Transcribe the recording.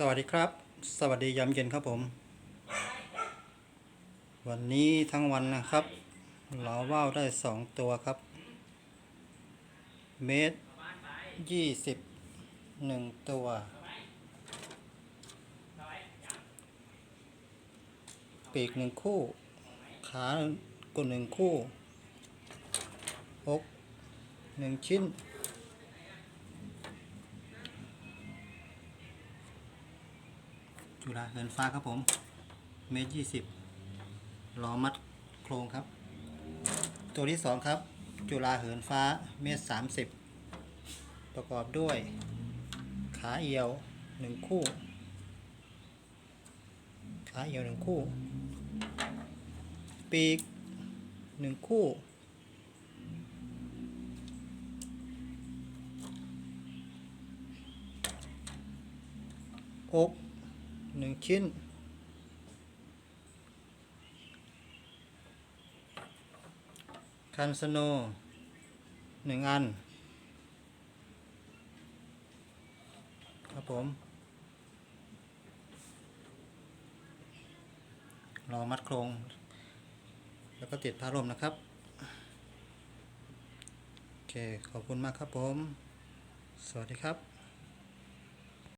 สวัสดีครับ สวัสดียามเย็นครับผม วันนี้ทั้งวันนะครับเราว่าวได้สองตัวครับ เมตรยี่สิบหนึ่งตัว ปีกหนึ่งคู่ ขากุหนึ่งคู่อกหนึ่งชิ้น จุฬาเหินฟ้าครับผม เมตรยี่สิบล้อมัดโครงครับ ตัวที่สองครับ จุฬาเหินฟ้าเมตรสามสิบประกอบด้วย ขาเอียวหนึ่งคู่ ขาเอียวหนึ่งคู่ ปีกหนึ่งคู่อก หนึ่งชิ้น คันสโนหนึ่งอัน ครับผม รอมัดโครง แล้วก็ติดผ้าร่มนะครับ โอเค ขอบคุณมากครับผม สวัสดีครับ